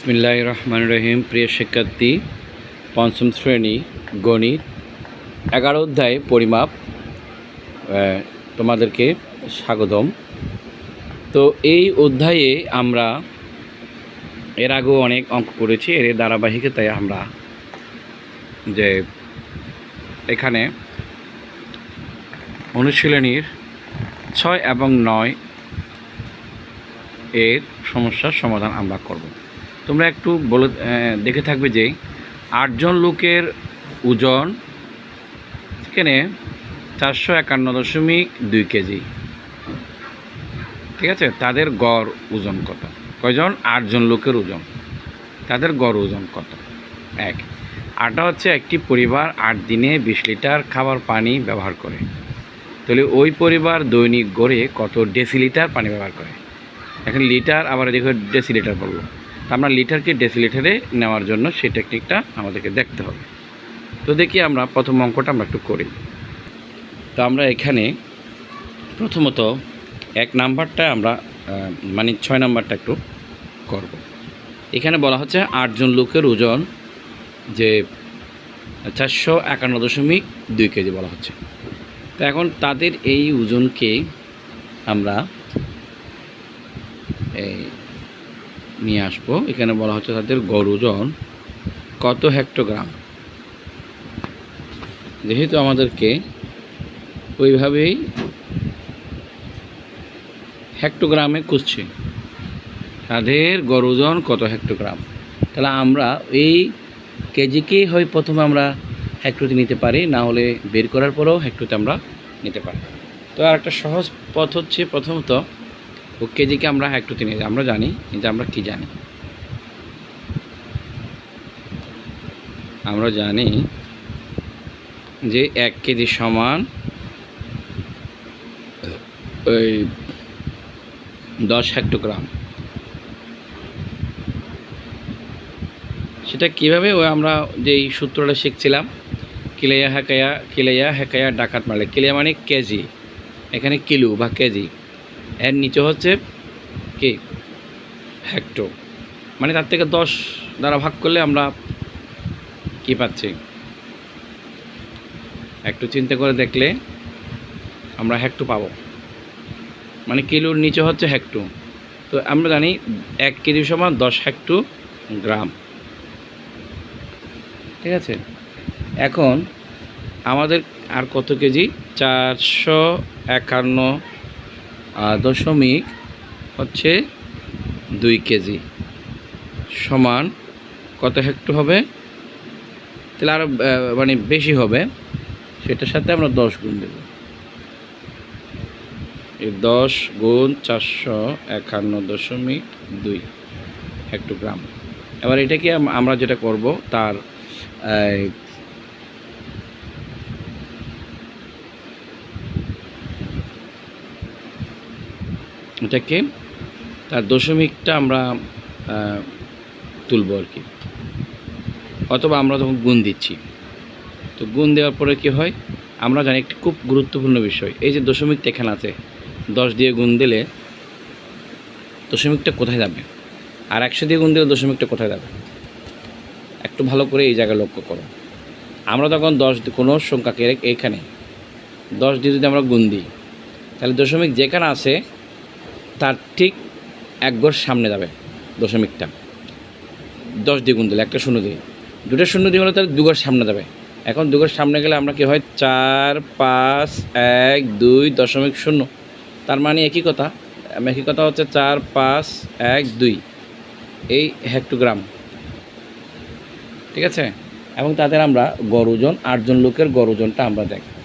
বিসমিল্লাহ রহমান রহিম প্রিয় শিক্ষার্থী, পঞ্চম শ্রেণি গণিত, এগারো অধ্যায় পরিমাপ তোমাদেরকে স্বাগতম। তো এই অধ্যায়ে আমরা এর আগেও অনেক অঙ্ক করেছি, এর ধারাবাহিকতায় আমরা যে এখানে অনুশীলনীর ছয় এবং নয় এর সমস্যার সমাধান আমরা করব। তোমরা একটু বলে দেখে থাকবে যে আটজন লোকের ওজন এখানে চারশো একান্ন দশমিক দুই কেজি। ঠিক আছে? তাদের গড় ওজন কত? কয়জন? আটজন লোকের ওজন। তাদের গড় ওজন কত? এক। আটা হচ্ছে একটি পরিবার আট দিনে বিশ লিটার খাবার পানি ব্যবহার করে। তাহলে ওই পরিবার দৈনিক গড়ে কত ডেসিলিটার পানি ব্যবহার করে? এখন লিটার, আবার দেখো ডেসিলিটার বলল। আমরা লিটারকে ডেসিলিটারে নেওয়ার জন্য সেই টেকনিকটা আমাদেরকে দেখতে হবে। তো দেখি আমরা প্রথম অঙ্কটা আমরা একটু করি। তো আমরা এখানে প্রথমত এক নাম্বারটা আমরা মানে ছয় নাম্বারটা একটু করব। এখানে বলা হচ্ছে আটজন লোকের ওজন যে চারশো একান্ন দশমিক দুই কেজি বলা হচ্ছে। তো এখন তাদের এই ওজনকে আমরা এই নিয়ে আসব। এখানে বলা হচ্ছে তাদের গরুজন কত হেক্টোগ্রাম? যেহেতু আমাদেরকে ওইভাবেই হেক্টোগ্রামে খুঁজছে, তাদের গরুজন কত হেক্টোগ্রাম? তাহলে আমরা এই কেজিকেই হয় প্রথমে আমরা হেক্টোতে নিতে পারি, না হলে বের করার পরেও হেক্টোতে আমরা নিতে পারি। তো আর একটা সহজ পথ হচ্ছে প্রথমত ও কেজিকে আমরা হেক্টোতে নিয়ে। আমরা জানি যে আমরা কি জানি? আমরা জানি যে এক কেজি সমান ওই দশ হেক্টোগ্রাম। সেটা কীভাবে ওই আমরা যেই সূত্রটা শিখছিলাম? কিলাইয়া হেকায়া কিলাইয়া হেকায়া ডাকাত মারলে। কিলিয়া মানে কেজি, এখানে কিলো বা কেজি। এর নিচে হচ্ছে কি? হেক্টো মানে তার থেকে দশ দ্বারা ভাগ করলে আমরা কি পাচ্ছি? একটু চিন্তা করে দেখলে আমরা হেক্টো পাবো। মানে কিলোর নিচে হচ্ছে হেক্টো তো আমরা জানি এক কেজি সমান দশ হেক্টো গ্রাম। ঠিক আছে? এখন আমাদের আর কত কেজি? চারশো একান্ন দশমিক হচ্ছে দুই কেজি সমান কত হেক্টর হবে? তাহলে আরও মানে বেশি হবে। সেটার সাথে আমরা দশ গুণ দেব। দশ গুণ চারশো একান্ন দশমিক দুই হেক্টোগ্রাম এবার এটাকে আম- আমরা যেটা করব, তার এটাকে তার দশমিকটা আমরা তুলব আর কি। অথবা আমরা তখন গুণ দিচ্ছি। তো গুণ দেওয়ার পরে কি হয়? আমরা জানি একটি খুব গুরুত্বপূর্ণ বিষয়। এই যে দশমিকটা এখানে আছে, দশ দিয়ে গুণ দিলে দশমিকটা কোথায় যাবে? আর একশো দিয়ে গুণ দিলে দশমিকটা কোথায় যাবে? একটু ভালো করে এই জায়গায় লক্ষ্য করো। আমরা তখন দশ কোনো সংখ্যাকে এইখানে দশ দিয়ে যদি আমরা গুণ দিই, তাহলে দশমিক যেখানে আছে তার ঠিক এক গড় সামনে যাবে দশমিকটা। দশ দিয়ে গুণ দিলে একটা শূন্য দিয়ে। দুটো শূন্য দিয়ে হলে তাহলে দুগর সামনে যাবে। এখন দুগর সামনে গেলে আমরা কি হয়? চার, পাঁচ, এক, দুই, দশমিক শূন্য। তার মানে একই কথা। একই কথা হচ্ছে চার, পাঁচ, এক, দুই। এই হেক্টোগ্রাম ঠিক আছে? এবং তাদের আমরা গড় ওজন, আটজন লোকের গড় ওজনটা আমরা দেখ।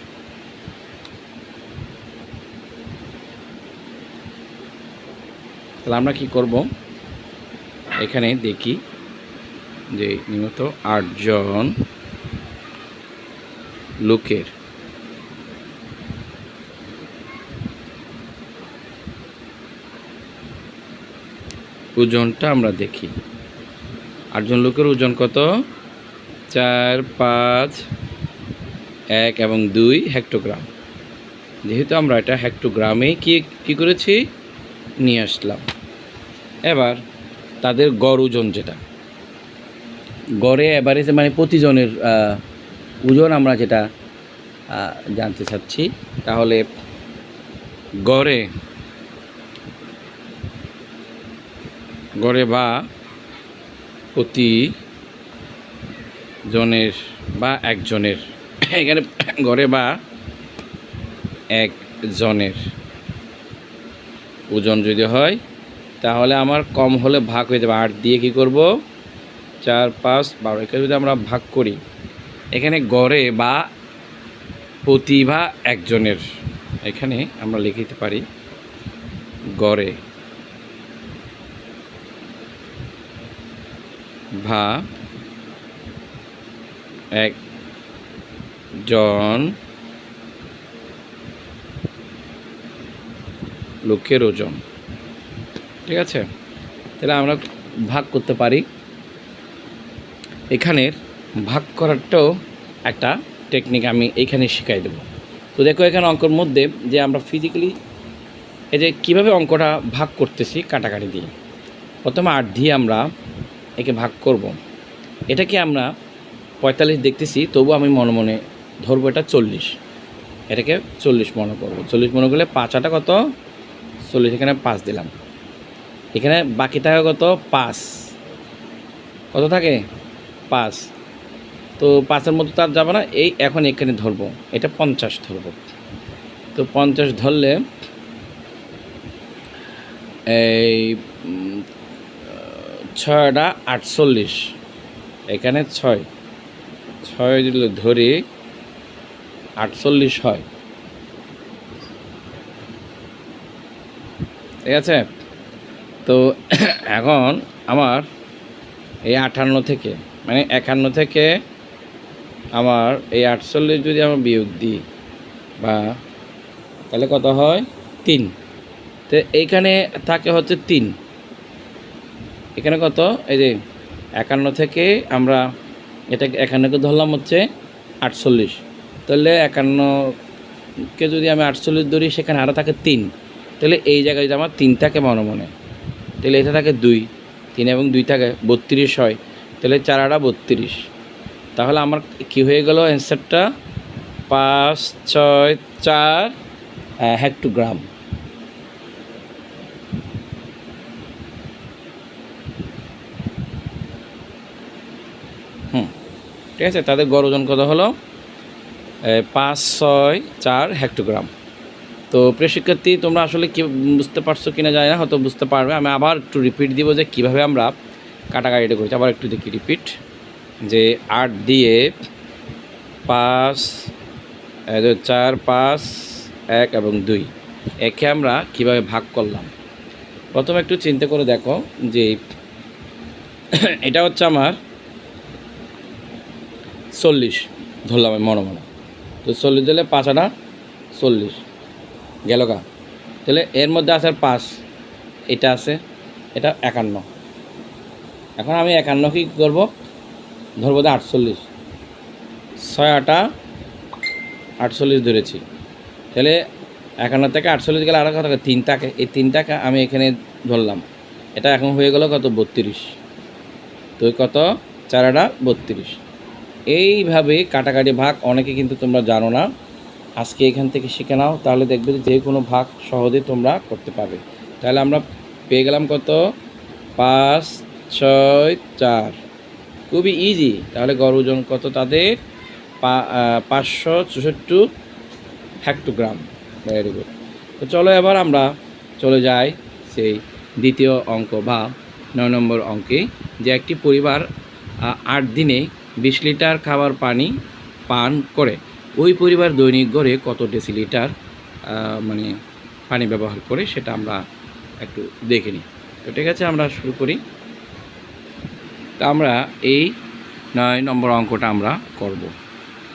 তাহলে আমরা কি করব? এখানে দেখি যে নিয়মিত আটজন লোকের ওজনটা আমরা দেখি। আটজন লোকের ওজন কত? চার, পাঁচ, এক এবং দুই হেক্টোগ্রাম। যেহেতু আমরা এটা হেক্টোগ্রামে কি কি করেছি? নিয়ে আসলাম। এবার তাদের গড় ওজন যেটা। গড়ে অ্যাভারেজে মানে প্রতিজনের ওজন আমরা যেটা জানতে চাচ্ছি। তাহলে গড়ে গড়ে বা প্রতি জনের বা একজনের, এখানে গড়ে বা একজনের ওজন যদি হয় তাহলে আমার কম হলে ভাগ হয়ে যাবে। আট দিয়ে কি করব? চার, পাঁচ, বারো। এখানে যদি আমরা ভাগ করি, এখানে গড়ে বা প্রতিভা একজনের, এখানে আমরা লিখিতে পারি গড়ে ভা একজন লোকের ওজন। ঠিক আছে? তাহলে আমরা ভাগ করতে পারি। এখানের ভাগ করারটাও একটা টেকনিক আমি এইখানে শিখাই দেবো। তো দেখো এখানে অঙ্কর মধ্যে যে আমরা ফিজিক্যালি এই যে কীভাবে অঙ্কটা ভাগ করতেছি কাটাকাটি দিয়ে। প্রথমে আট দিয়ে আমরা একে ভাগ করব। এটাকে আমরা পঁয়তাল্লিশ দেখতেছি, তবু আমি মনে মনে ধরবো এটা চল্লিশ। এটাকে চল্লিশ মনে করব। চল্লিশ মনে করলে পাঁচ আটা কত? চল্লিশ এখানে পাঁচ দিলাম। এখানে বাকি থাকে কত? পাঁচ। কত থাকে? পাঁচ। তো পাঁচের মতো তার যাবে না, এই এখন এখানে ধরবো। এটা পঞ্চাশ ধরবো। তো পঞ্চাশ ধরলে, এই ছয়টা আটচল্লিশ। এখানে ছয়। ছয় যদি ধরি, আটচল্লিশ হয়। ঠিক আছে? তো এখন আমার এই আটান্ন থেকে মানে একান্ন থেকে আমার এই আটচল্লিশ যদি আমার বিয়োগ দিই, বা তাহলে কত হয়? তিন। তো এইখানে থাকে হচ্ছে তিন। এখানে কত? এই যে একান্ন থেকে আমরা এটাকে একান্নকে ধরলাম হচ্ছে আটচল্লিশ। তাহলে একান্নকে যদি আমি আটচল্লিশ ধরি, সেখানে আরও থাকে তিন। তাহলে এই জায়গায় যদি আমার তিন থাকে মনে মনে তাহলে এটা থাকে দুই। তিন এবং দুই থাকে, বত্রিশ হয়। তাহলে চার আটা বত্রিশ। তাহলে আমার কি হয়ে গেল? অ্যান্সারটা পাঁচ, ছয়, চার হেক্টোগ্রাম হুম, ঠিক আছে? তাদের গড় ওজন কত হলো? পাঁচ, ছয়, চার হেক্টোগ্রাম তো প্রিয় শিক্ষার্থী, তোমরা আসলে কি বুঝতে পারছ কিনা জানি না, হয়তো বুঝতে পারবে। আমি আবার একটু রিপিট দিব যে কীভাবে আমরা কাটাকাটিটা করেছি। আবার একটু দেখি রিপিট যে আট দিয়ে পাঁচ চার, পাঁচ, এক এবং দুই। একে আমরা কীভাবে ভাগ করলাম? প্রথমে একটু চিন্তা করে দেখো যে এটা হচ্ছে আমার চল্লিশ ধরলাম আমি মনে মনে। তো চল্লিশ দিলে পাঁচ আনা চল্লিশ। গেল গা। তাহলে এর মধ্যে আছে পাঁচ। এটা আছে, এটা একান্ন। এখন আমি একান্ন কি করব? ধরবো তো আটচল্লিশ। ছয় আটা আটচল্লিশ ধরেছি। তাহলে একান্ন থেকে আটচল্লিশ গেলে আরও কত তিন টাকা এই তিন টাকা আমি এখানে ধরলাম। এটা এখন হয়ে গেল কত? বত্রিশ। তো কত? চার আটা বত্রিশ। এইভাবে কাটাকাটি ভাগ অনেকে কিন্তু তোমরা জানো না। আজকে এখান থেকে শিখে নাও, তাহলে দেখবে যে কোনো ভাগ সহজে তোমরা করতে পারবে। তাহলে আমরা পেয়ে গেলাম কত? পাঁচ, ছয়, চার। খুবই ইজি তাহলে গড় ওজন কত তাদের? পাঁচশো চৌষট্টি হেক্টোগ্রাম ভেরি গুড তো চলো এবার আমরা চলে যাই সেই দ্বিতীয় অঙ্ক বা নয় নম্বর অঙ্কে, যে একটি পরিবার আট দিনে বিশ লিটার খাবার পানি পান করে। ওই পরিবার দৈনিক গড়ে কত ডেসিলিটার মানে পানি ব্যবহার করে সেটা আমরা একটু দেখে নিই। তো ঠিক আছে, আমরা শুরু করি। তা আমরা এই নয় নম্বর অঙ্কটা আমরা করব।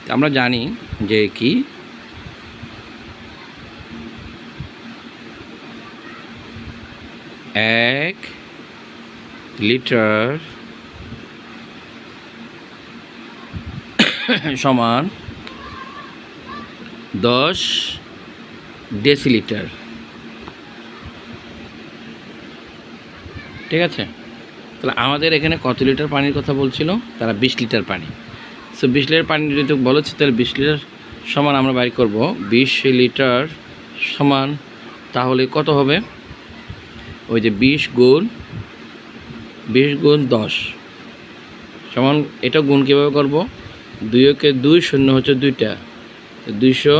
আমরা জানি যে কি? এক লিটার সমান দশ ডেসিলিটার। ঠিক আছে? তাহলে আমাদের এখানে কত লিটার পানির কথা বলছিল? তারা বিশ লিটার পানি। সো বিশ লিটার পানি যদি বলেছে তাহলে বিশ লিটার সমান আমরা বাড়ি করব। বিশ লিটার সমান, তাহলে কত হবে? ওই যে বিশ গুণ বিশ গুণ দশ। সমান, এটা গুণ কীভাবে করব? দুইকে দুই শূন্য হচ্ছে দুইটা। দুইশো,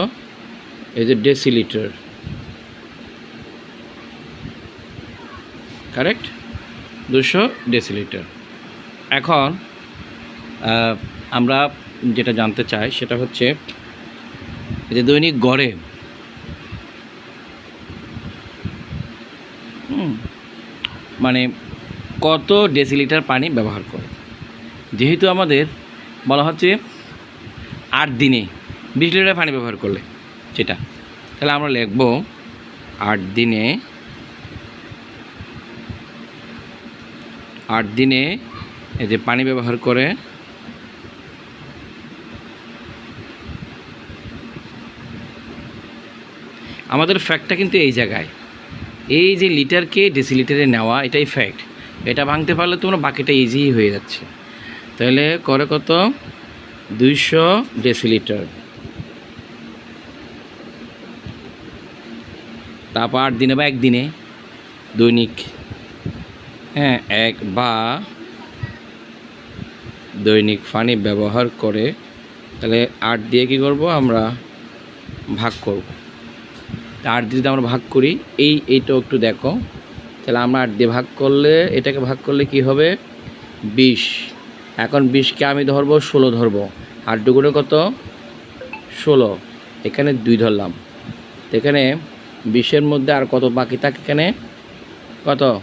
এই যে ডেসিলিটার কারেক্ট দুশো ডেসিলিটার এখন আমরা যেটা জানতে চাই সেটা হচ্ছে যে দৈনিক গড়ে। মানে কত ডেসিলিটার পানি ব্যবহার করে? যেহেতু আমাদের বলা হচ্ছে আট দিনে বিশ লিটার পানি ব্যবহার করলে সেটা তাহলে আমরা লিখব আট দিনে আট দিনে এই যে পানি ব্যবহার করে আমাদের ফ্যাক্টটা কিন্তু এই জায়গায়। এই যে লিটারকে ডেসিলিটারে নেওয়া, এটাই ফ্যাক্ট এটা ভাঙতে পারলে তোমরা বাকিটা ইজি হয়ে যাচ্ছে। তাহলে করে কত? দুইশো ডেসিলিটার তারপর আট দিনে বা একদিনে দৈনিক হ্যাঁ এক বা দৈনিক পানি ব্যবহার করে তাহলে আট দিয়ে কী করব আমরা ভাগ করব। আট দিয়ে আমরা ভাগ করি, এই, এইটাও একটু দেখো, তাহলে আমরা আট দিয়ে ভাগ করলে, এটাকে ভাগ করলে কি হবে? বিশ। এখন বিশকে আমি ধরবো, ষোলো ধরবো। আট দুগুণে কত? ষোলো। এখানে দুই ধরলাম। এখানে বিশের মধ্যে আর কত বাকি থাকে এখানে? কত?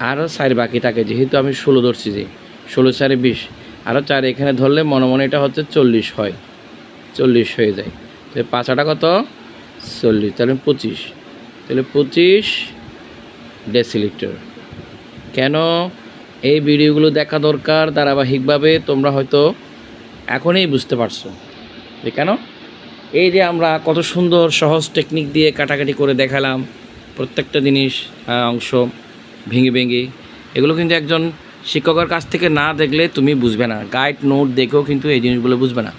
আরও চার বাকি থাকে, যেহেতু আমি ষোলো ধরছি যে। ষোলো, চারে বিশ। আরও চার এখানে ধরলে মনে মনে এটা হচ্ছে চল্লিশ হয়। চল্লিশ হয়ে যায়। তো পাঁচাটা কত? চল্লিশ। তাহলে পঁচিশ। তাহলে পঁচিশ ডেসিলিটার। কেন? এই ভিডিওগুলো দেখা দরকার ধারাবাহিকভাবে, তোমরা হয়তো এখনই বুঝতে পারছ। যে কেন? এই যে আমরা কত সুন্দর সহজ টেকনিক দিয়ে কাটাকাটি করে দেখালাম, প্রত্যেকটা জিনিস অংশ ভেঙে ভেঙে। এগুলো কিন্তু একজন শিক্ষকের কাছ থেকে না দেখলে তুমি বুঝবে না। গাইড নোট দেখেও কিন্তু এই জিনিসগুলো বুঝবে না।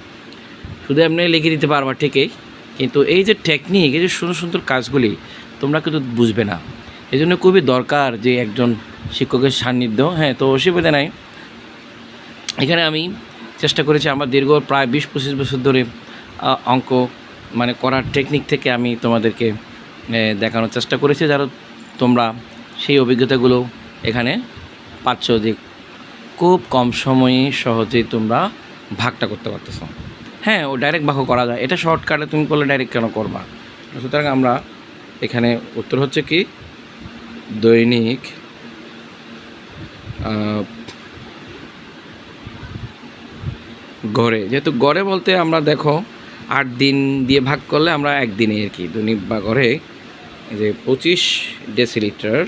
শুধু এমনি লিখে দিতে পারবা ঠিকই, কিন্তু এই যে টেকনিক এই যে সুন্দর সুন্দর কাজগুলি, তোমরা কিন্তু বুঝবে না। এই জন্য খুবই দরকার যে একজন শিক্ষকের সান্নিধ্য। হ্যাঁ তো অসুবিধা নাই। এখানে আমি চেষ্টা করেছি আমার দীর্ঘ প্রায় বিশ পঁচিশ বছর ধরে অঙ্ক মানে করার টেকনিক থেকে আমি তোমাদেরকে দেখানোর চেষ্টা করেছি যারা তোমরা সেই অভিজ্ঞতাগুলো এখানে পাচ্ছ যে খুব কম সময়ে সহজেই তোমরা ভাগটা করতে পারতেছ। হ্যাঁ ও ডাইরেক্ট ভাগ করা যায়। এটা শর্টকাটে তুমি করলে ডাইরেক্ট কেন করবা? সুতরাং আমরা এখানে উত্তর হচ্ছে কি, দৈনিক গড়ে। যেহেতু গড়ে বলতে আমরা দেখো আট দিন দিয়ে ভাগ করলে আমরা একদিনে আর কি দৈনিক বা এই যে পঁচিশ ডেসিলিটার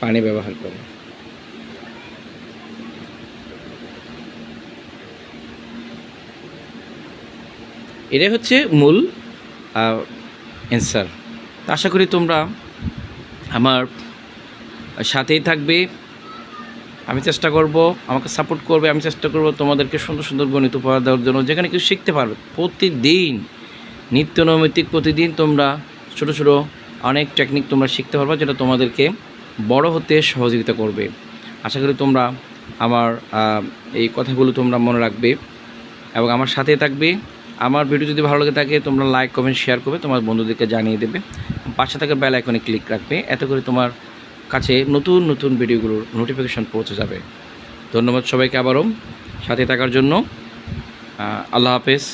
পানি ব্যবহার করে। এটাই হচ্ছে মূল অ্যান্সার আশা করি তোমরা আমার সাথেই থাকবে। আমি চেষ্টা করব, আমাকে সাপোর্ট করবে, আমি চেষ্টা করব তোমাদেরকে সুন্দর সুন্দর গণিত উপহার দেওয়ার জন্য যেখানে কিছু শিখতে পারবে। প্রতিদিন, নিত্য নৈমিত্তিক প্রতিদিন তোমরা ছোটো ছোটো অনেক টেকনিক তোমরা শিখতে পারবে যেটা তোমাদেরকে বড় হতে সহযোগিতা করবে। আশা করি তোমরা আমার এই কথাগুলো তোমরা মনে রাখবে এবং আমার সাথে থাকবে। আমার ভিডিও যদি ভালো লাগে থাকে, তোমরা লাইক কমেন্ট শেয়ার করবে, তোমার বন্ধুদেরকে জানিয়ে দেবে। পাশে থাকা বেল আইকনে ক্লিক রাখবে। এত করে তোমার কাছে নতুন নতুন ভিডিওগুলোর নোটিফিকেশান পৌঁছে যাবে। ধন্যবাদ সবাইকে আবারও সাথে থাকার জন্য। আল্লাহ হাফেজ।